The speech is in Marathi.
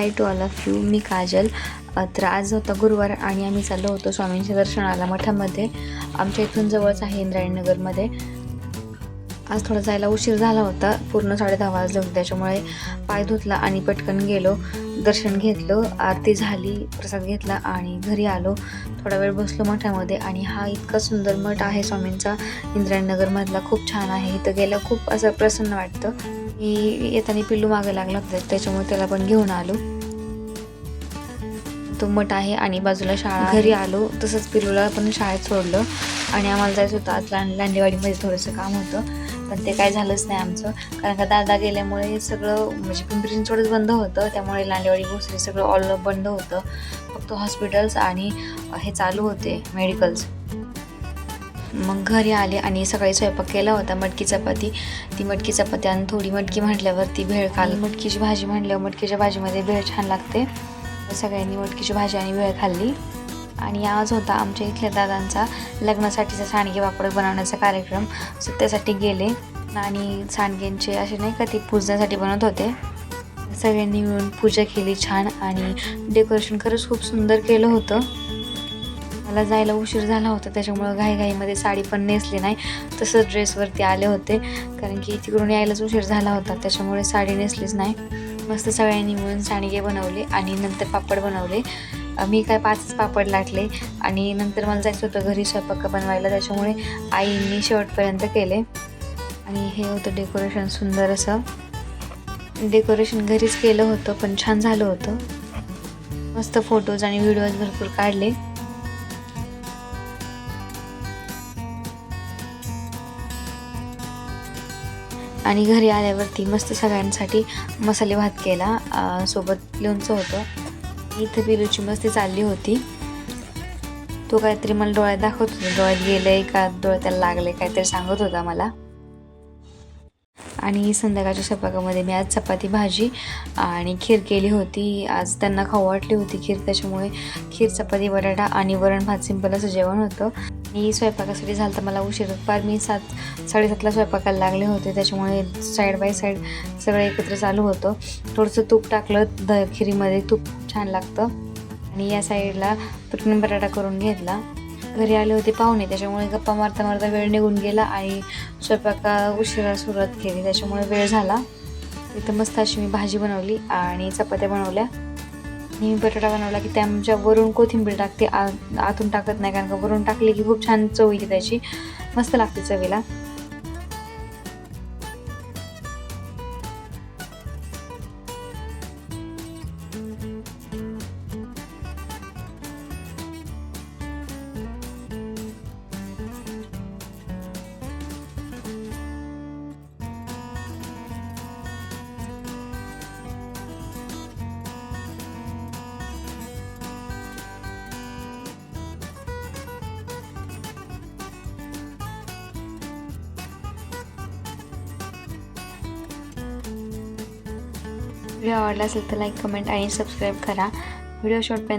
Hi to all of you मी काजल. तर आज होता गुरुवार आणि आम्ही चाललो होतो स्वामींच्या दर्शनाला मठामध्ये. आमच्या इथून जवळच आहे इंद्रायणनगरमध्ये. आज थोडा जायला उशीर झाला होता. पूर्ण साडे दहा वाजले होते. त्याच्यामुळे पाय धुतला आणि पटकन गेलो. दर्शन घेतलं. आरती झाली प्रसाद घेतला आणि घरी आलो. थोडा वेळ बसलो मठामध्ये आणि हा इतका सुंदर मठ आहे स्वामींचा. इंद्रायणनगरमधला खूप छान आहे. इथं गेलं खूप असं प्रसन्न वाटतं. मी येताना पिल्लू मागे लागला होता त्याच्यामुळे त्याला पण घेऊन आलो. तो मठ आहे आणि बाजूला शाळा घरी आलो तसंच पिल्लूला पण शाळेत सोडलं. आणि आम्हाला जायचं होतं आज लांड लांडेवाडीमध्ये थोडंसं काम होतं. पण ते काय झालंच नाही आमचं. कारण का दादा गेल्यामुळे सगळं म्हणजे पिंपरी चिंचवडच बंद होतं. त्यामुळे लांडेवाडी भोसरी सगळं ऑल बंद होतं. फक्त हॉस्पिटल्स आणि हे चालू होते मेडिकल्स मग घरी आले आणि सकाळी स्वयंपाक केला होता मटकी चपाती. ती मटकी चपाती आणि थोडी मटकी म्हटल्यावरती भेळ खाल मटकीची भाजी म्हटल्यावर मटकीच्या भाजीमध्ये भेळ छान लागते. सगळ्यांनी मटकीची भाजी आणि भेळ खाल्ली. आणि आज होता आमच्या इथल्या दादांचा लग्नासाठीचा सांडगे पापड बनवण्याचा कार्यक्रम. सो त्यासाठी गेले. आणि सांडग्यांचे असे नाही का ते पूजण्यासाठी बनवत होते. सगळ्यांनी मिळून पूजा केली छान आणि डेकोरेशन खरंच खूप सुंदर केलं होतं. मला जायला उशीर झाला होता त्याच्यामुळं घाईघाईमध्ये साडी पण नेसली नाही. तसंच ड्रेसवरती आले होते कारण की तिकडून यायलाच उशीर झाला होता त्याच्यामुळे साडी नेसलीच नाही. मस्त सगळ्यांनी मिळून सांडगे बनवले आणि नंतर पापड बनवले. मी काय पाचच पापड लाटले आणि नंतर मला जायचं होतं घरी स्वयंपाक बनवायला त्याच्यामुळे आईंनी शेवटपर्यंत केले. आणि हे होतं डेकोरेशन सुंदर असं. डेकोरेशन घरीच केलं होतं पण छान झालं होतं. मस्त फोटोज आणि व्हिडिओज भरपूर काढले. आणि घरी आल्यावरती मस्त सगळ्यांसाठी मसाले भात केला. सोबत लोणचं होतं. इथं पिलूची मस्ती चालली होती. तो काहीतरी मला डोळ्यात दाखवत होता. डोळ्यात गेलंय का? डोळ्यात त्याला लागले काहीतरी सांगत होता मला. आणि संध्याकाळच्या स्वयंपाकामध्ये मी आज चपाती भाजी आणि खीर केली होती. आज त्यांना खाऊ वाटली होती खीर. त्याच्यामुळे खीर चपाती बटाटा आणि वरण भात सिंपल असं जेवण होतं. मी स्वयंपाकासाठी झालं तर मला उशीर फार मी सात साडेसातला स्वयंपाकाला लागले होते. त्याच्यामुळे साईड बाय साईड सगळं एकत्र चालू होतं. थोडंसं तूप टाकलं. द खिरीमध्ये तूप छान लागतं. आणि या साईडला पटकन बटाटा करून घेतला. घरी आले होते पाहुणे. त्याच्यामुळे गप्पा मारता मारता वेळ निघून गेला आणि स्वयंपाका उशिरा सुरुवात केली. त्याच्यामुळे वेळ झाला. इथं मस्त अशी मी भाजी बनवली आणि चपात्या बनवल्या. मी बटाटा बनवला की त्याच्या वरून कोथिंबीर टाकते आ आतून टाकत नाही कारण का वरून टाकली की खूप छान चव येते त्याची. मस्त लागते चवीला. व्हिडिओ आवडला असेल तर लाईक कमेंट आणि सबस्क्राईब करा. व्हिडिओ शॉर्टपर्यंत